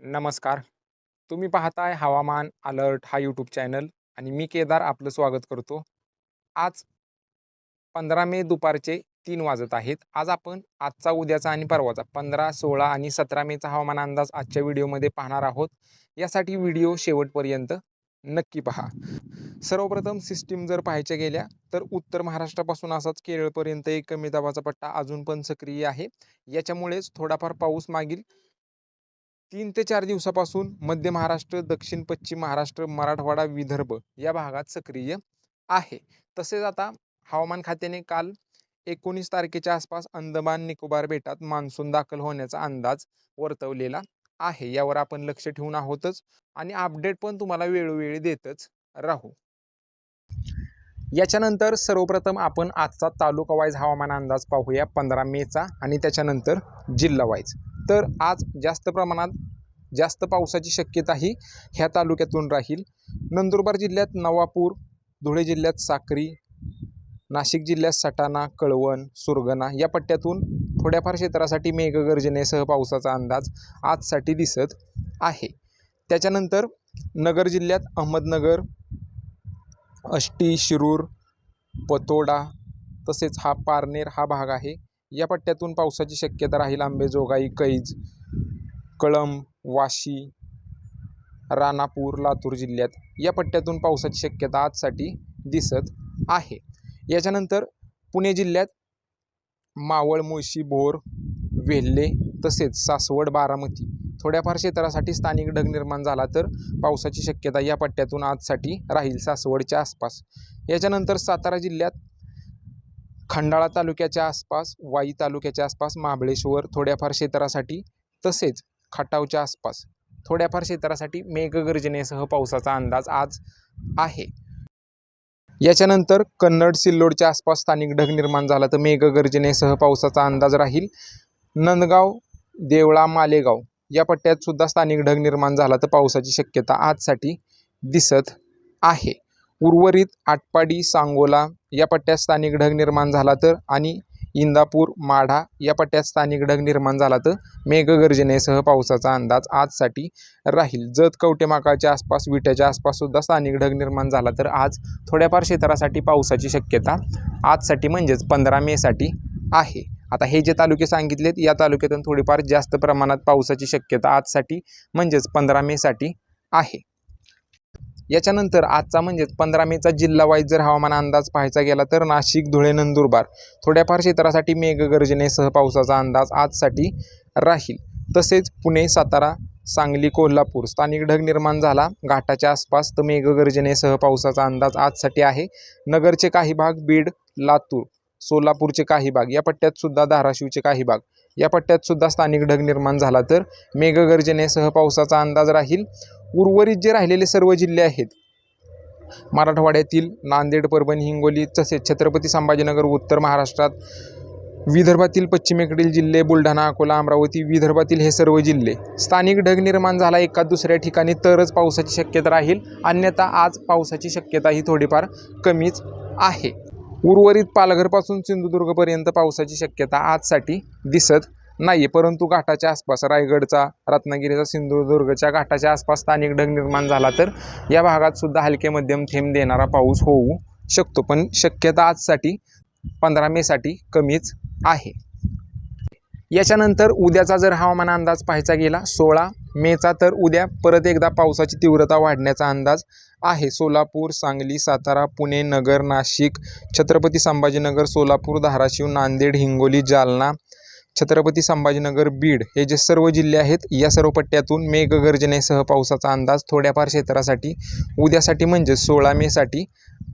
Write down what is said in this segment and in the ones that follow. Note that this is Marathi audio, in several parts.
नमस्कार. तुम्ही पाहताय हवामान अलर्ट हा यूट्यूब चॅनल आणि मी केदार आपलं स्वागत करतो. आज पंधरा मे दुपारचे तीन वाजत आहेत. आज आपण आजचा उद्याचा आणि परवाचा पंधरा सोळा आणि सतरा मेचा हवामान अंदाज आजच्या व्हिडिओमध्ये पाहणार आहोत. यासाठी व्हिडिओ शेवटपर्यंत नक्की पहा. सर्वप्रथम सिस्टीम जर पाहायच्या गेल्या तर उत्तर महाराष्ट्रापासून असाच केरळपर्यंत एक कमी दाबाचा पट्टा अजून पण सक्रिय आहे. याच्यामुळेच थोडाफार पाऊस मागील तीन ते चार दिवसापासून मध्य महाराष्ट्र दक्षिण पश्चिम महाराष्ट्र मराठवाडा विदर्भ या भागात सक्रिय आहे. तसेच आता हवामान खात्याने काल एकोणीस तारखेच्या आसपास अंदमान निकोबार बेटात मान्सून दाखल होण्याचा अंदाज वर्तवलेला आहे. यावर आपण लक्ष ठेवून आहोतच आणि अपडेट पण तुम्हाला वेळोवेळी देतच राहू. याच्यानंतर सर्वप्रथम आपण आजचा तालुका वाईज हवामान अंदाज पाहूया पंधरा मेचा आणि त्याच्यानंतर जिल्हा वाईज तर आज जास्त प्रमाणात जास्त पावसाची शक्यताही ह्या तालुक्यातून राहील. नंदुरबार जिल्ह्यात नवापूर धुळे जिल्ह्यात साक्री नाशिक जिल्ह्यात सटाणा कळवण सुरगणा या पट्ट्यातून थोड्याफार क्षेत्रासाठी मेघगर्जनेसह पावसाचा अंदाज आजसाठी दिसत आहे. त्याच्यानंतर नगर जिल्ह्यात अहमदनगर अष्टी शिरूर पतोडा तसेच हा पारनेर हा भाग आहे. या पट्ट्यातून पावसाची शक्यता राहील. आंबेजोगाई कैज कळंब वाशी राणापूर लातूर जिल्ह्यात या पट्ट्यातून पावसाची शक्यता आजसाठी दिसत आहे. याच्यानंतर पुणे जिल्ह्यात मावळ मुळशी भोर वेल्हे तसेच सासवड बारामती थोड्याफार क्षेत्रासाठी स्थानिक ढग निर्माण झाला तर पावसाची शक्यता या पट्ट्यातून आजसाठी राहील सासवडच्या आसपास. याच्यानंतर सातारा जिल्ह्यात खंडाळा तालुक्याच्या आसपास वाई तालुक्याच्या आसपास महाबळेश्वर थोड्याफार क्षेत्रासाठी तसेच खटावच्या आसपास थोड्याफार क्षेत्रासाठी मेघगर्जनेसह पावसाचा अंदाज आज आहे. याच्यानंतर कन्नड सिल्लोडच्या आसपास स्थानिक ढग निर्माण झाला तर मेघगर्जनेसह पावसाचा अंदाज राहील. नंदगाव देवळा मालेगाव या पट्ट्यात सुद्धा स्थानिक ढग निर्माण झाला तर पावसाची शक्यता आजसाठी दिसत आहे. उर्वरित आटपाडी सांगोला या पट्ट्यात स्थानिक ढग निर्माण झाला तर आणि इंदापूर माढा या पट्ट्यात स्थानिक ढग निर्माण झाला तर मेघगर्जनेसह पावसाचा अंदाज आजसाठी राहील. जत कवटेमाकाळच्या आसपास विट्याच्या आसपास सुद्धा स्थानिक ढग निर्माण झाला तर आज थोड्याफार क्षेत्रासाठी पावसाची शक्यता आजसाठी म्हणजेच पंधरा मेसाठी आहे. आता हे जे तालुके सांगितलेत या तालुक्यातून थोडीफार जास्त प्रमाणात पावसाची शक्यता आजसाठी म्हणजेच पंधरा मेसाठी आहे. याच्यानंतर आजचा म्हणजेच पंधरा मेचा जिल्हा वाईज जर हवामान अंदाज पाहायचा गेला तर नाशिक धुळे नंदुरबार थोड्याफार क्षेत्रासाठी मेघगर्जनेसह पावसाचा अंदाज आजसाठी राहील. तसेच पुणे सातारा सांगली कोल्हापूर स्थानिक ढग निर्माण झाला. घाटाच्या आसपास तर मेघगर्जनेसह पावसाचा अंदाज आजसाठी आहे. नगरचे काही भाग बीड लातूर सोलापूरचे काही भाग या पट्ट्यात सुद्धा धाराशिवचे काही भाग या पट्ट्यात सुद्धा स्थानिक ढग निर्माण झाला तर मेघगर्जनेसह पावसाचा अंदाज राहील. उर्वरित जे राहिलेले सर्व जिल्हे आहेत मराठवाड्यातील नांदेड परभणी हिंगोली तसेच छत्रपती संभाजीनगर उत्तर महाराष्ट्रात विदर्भातील पश्चिमेकडील जिल्हे बुलढाणा अकोला अमरावती विदर्भातील हे सर्व जिल्हे स्थानिक ढग निर्माण झाला एका दुसऱ्या ठिकाणी तरच पावसाची शक्यता राहील अन्यथा आज पावसाची शक्यता ही थोडीफार कमीच आहे. उर्वरित पालघरपासून सिंधुदुर्गपर्यंत पावसाची शक्यता आजसाठी दिसत नाही परंतु घाटाच्या आसपास रायगडचा रत्नागिरीचा सिंधुदुर्गच्या घाटाच्या आसपास स्थानिक ढग निर्माण झाला तर या भागात सुद्धा हलके मध्यम थेंब देणारा पाऊस होऊ शकतो पण शक्यता आजसाठी पंधरा मेसाठी कमीच आहे. याच्यानंतर उद्याचा जर हवामान अंदाज पाहायचा गेला सोळा मेचा तर उद्या परत एकदा पावसाची तीव्रता वाढण्याचा अंदाज आहे. सोलापूर सांगली सातारा पुणे नगर नाशिक छत्रपती संभाजीनगर सोलापूर धाराशिव नांदेड हिंगोली जालना छत्रपती संभाजीनगर बीड हे जे सर्व जिल्हे आहेत या सर्व पट्ट्यातून मेघगर्जनेसह पावसाचा अंदाज थोड्याफार क्षेत्रासाठी उद्यासाठी म्हणजे सोळा मेसाठी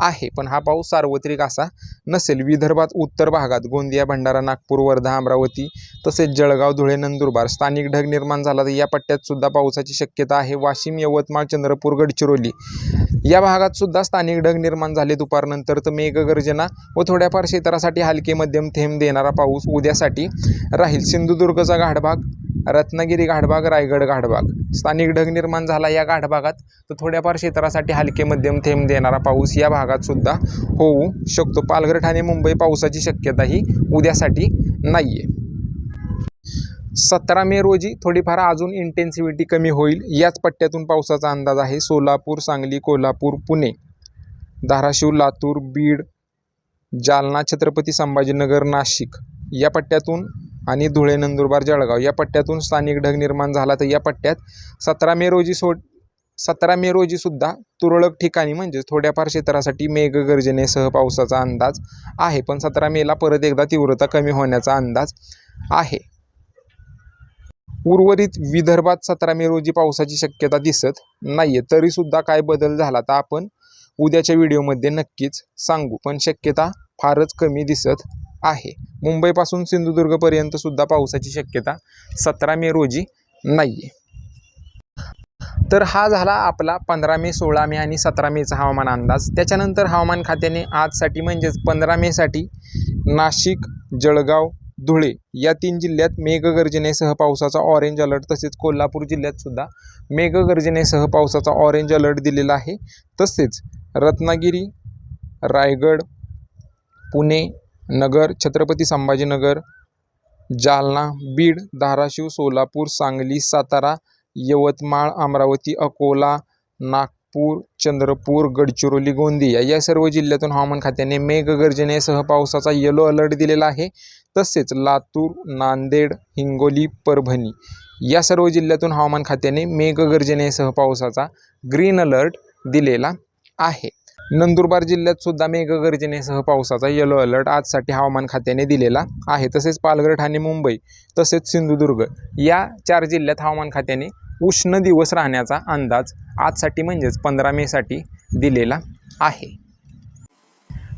आहे. पण हा पाऊस सार्वत्रिक असा नसेल. विदर्भात उत्तर भागात गोंदिया भंडारा नागपूर वर्धा अमरावती तसेच जळगाव धुळे नंदुरबार स्थानिक ढग निर्माण झाला. तर या पट्ट्यात सुद्धा पावसाची शक्यता आहे. वाशिम यवतमाळ चंद्रपूर गडचिरोली या भागात सुद्धा स्थानिक ढग निर्माण झाले. दुपारनंतर तर मेघगर्जना व थोड्याफार क्षेत्रासाठी हलके मध्यम थेंब देणारा पाऊस उद्यासाठी राहील. सिंधुदुर्गचा गाढभाग रत्नागिरी घाटभाग रायगड घाटभाग स्थानिक ढग निर्माण झाला या घाटभागात तर थोड्याफार क्षेत्रासाठी हलके मध्यम थेंब देणारा पाऊस या भागात सुद्धा होऊ शकतो. पालघर ठाणे मुंबई पावसाची शक्यता ही उद्यासाठी नाही आहे सतरा मे रोजी थोडीफार अजून इंटेन्सिव्हिटी कमी होईल. याच पट्ट्यातून पावसाचा अंदाज आहे. सोलापूर सांगली कोल्हापूर पुणे धाराशिव लातूर बीड जालना छत्रपती संभाजीनगर नाशिक या पट्ट्यातून आणि धुळे नंदुरबार जळगाव या पट्ट्यातून स्थानिक ढग निर्माण झाला. तर या पट्ट्यात सतरा मे रोजी सोड सतरा मे रोजीसुद्धा तुरळक ठिकाणी म्हणजेच थोड्याफार क्षेत्रासाठी मेघगर्जनेसह पावसाचा अंदाज आहे. पण सतरा मेला परत एकदा तीव्रता कमी होण्याचा अंदाज आहे. उर्वरित विदर्भात सतरा मे रोजी पावसाची शक्यता दिसत नाही आहे तरीसुद्धा काय बदल झाला तर आपण उद्याच्या व्हिडिओमध्ये नक्कीच सांगू. पण शक्यता फारच कमी दिसत आहे. मुंबईपासून सिंधुदुर्गपर्यंत सुद्धा पावसाची शक्यता सतरा मे रोजी नाही आहे तर हा झाला आपला पंधरा मे सोळा मे आणि सतरा मेचा हवामान अंदाज. त्याच्यानंतर हवामान खात्याने आजसाठी म्हणजेच पंधरा मेसाठी नाशिक जळगाव धुळे या तीन जिल्ह्यात मेघगर्जनेसह पावसाचा ऑरेंज अलर्ट तसेच कोल्हापूर जिल्ह्यात सुद्धा मेघगर्जनेसह पावसाचा ऑरेंज अलर्ट दिलेला आहे. तसेच रत्नागिरी रायगड पुणे नगर छत्रपती संभाजीनगर जालना बीड धाराशिव सोलापूर सांगली सातारा यवतमाळ अमरावती अकोला नागपूर चंद्रपूर गडचिरोली गोंदिया या सर्व जिल्ह्यातून हवामान खात्याने मेघगर्जनेसह पावसाचा येलो अलर्ट दिलेला आहे. तसेच लातूर नांदेड हिंगोली परभणी या सर्व जिल्ह्यातून हवामान खात्याने मेघगर्जनेसह पावसाचा ग्रीन अलर्ट दिलेला आहे. नंदुरबार जिल्ह्यात सुद्धा मेघगर्जनेसह पावसाचा येलो अलर्ट आजसाठी हवामान खात्याने दिलेला आहे. तसेच पालघर ठाणे मुंबई तसेच सिंधुदुर्ग या चार जिल्ह्यात हवामान खात्याने उष्ण दिवस राहण्याचा अंदाज आजसाठी म्हणजेच पंधरा मेसाठी दिलेला आहे.